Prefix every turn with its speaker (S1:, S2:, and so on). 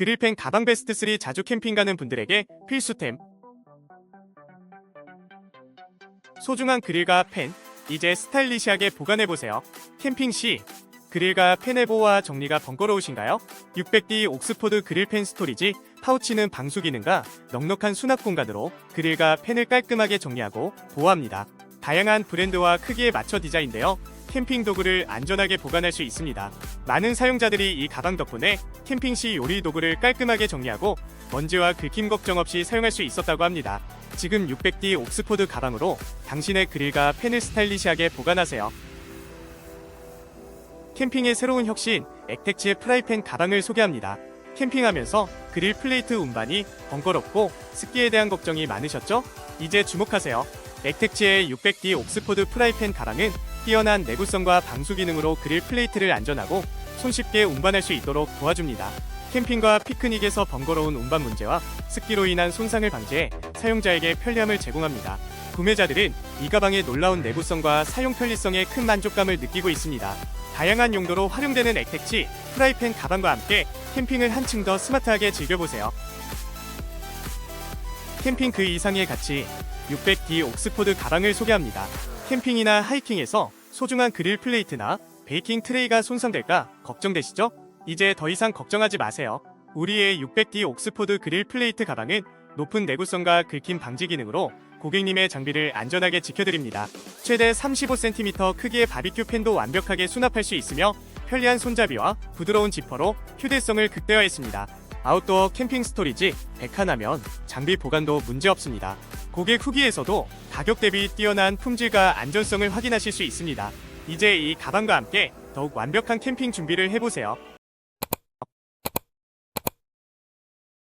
S1: 그릴펜 가방 베스트 3 자주 캠핑 가는 분들에게 필수템. 소중한 그릴과 펜, 이제 스타일리시하게 보관해보세요. 캠핑 시 그릴과 펜의 보호와 정리가 번거로우신가요? 600D 옥스포드 그릴펜 스토리지 파우치는 방수 기능과 넉넉한 수납 공간으로 그릴과 펜을 깔끔하게 정리하고 보호합니다. 다양한 브랜드와 크기에 맞춰 디자인되어 캠핑 도구를 안전하게 보관할 수 있습니다. 많은 사용자들이 이 가방 덕분에 캠핑 시 요리 도구를 깔끔하게 정리하고 먼지와 긁힘 걱정 없이 사용할 수 있었다고 합니다. 지금 600D 옥스포드 가방으로 당신의 그릴과 펜을 스타일리시하게 보관하세요. 캠핑의 새로운 혁신 액택지의 프라이팬 가방을 소개합니다. 캠핑하면서 그릴 플레이트 운반이 번거롭고 습기에 대한 걱정이 많으셨죠? 이제 주목하세요. 액택지의 600D 옥스포드 프라이팬 가방은 뛰어난 내구성과 방수 기능으로 그릴 플레이트를 안전하고 손쉽게 운반할 수 있도록 도와줍니다. 캠핑과 피크닉에서 번거로운 운반 문제와 습기로 인한 손상을 방지해 사용자에게 편리함을 제공합니다. 구매자들은 이 가방의 놀라운 내구성과 사용 편리성에 큰 만족감을 느끼고 있습니다. 다양한 용도로 활용되는 액택치, 프라이팬 가방과 함께 캠핑을 한층 더 스마트하게 즐겨보세요. 캠핑 그 이상의 가치 600D 옥스포드 가방을 소개합니다. 캠핑이나 하이킹에서 소중한 그릴 플레이트나 베이킹 트레이가 손상될까 걱정되시죠? 이제 더 이상 걱정하지 마세요. 우리의 600D 옥스포드 그릴 플레이트 가방은 높은 내구성과 긁힘 방지 기능으로 고객님의 장비를 안전하게 지켜드립니다. 최대 35cm 크기의 바비큐 팬도 완벽하게 수납할 수 있으며 편리한 손잡이와 부드러운 지퍼로 휴대성을 극대화했습니다. 아웃도어 캠핑 스토리지 101하면 장비 보관도 문제없습니다. 고객 후기에서도 가격 대비 뛰어난 품질과 안전성을 확인하실 수 있습니다. 이제 이 가방과 함께 더욱 완벽한 캠핑 준비를 해보세요.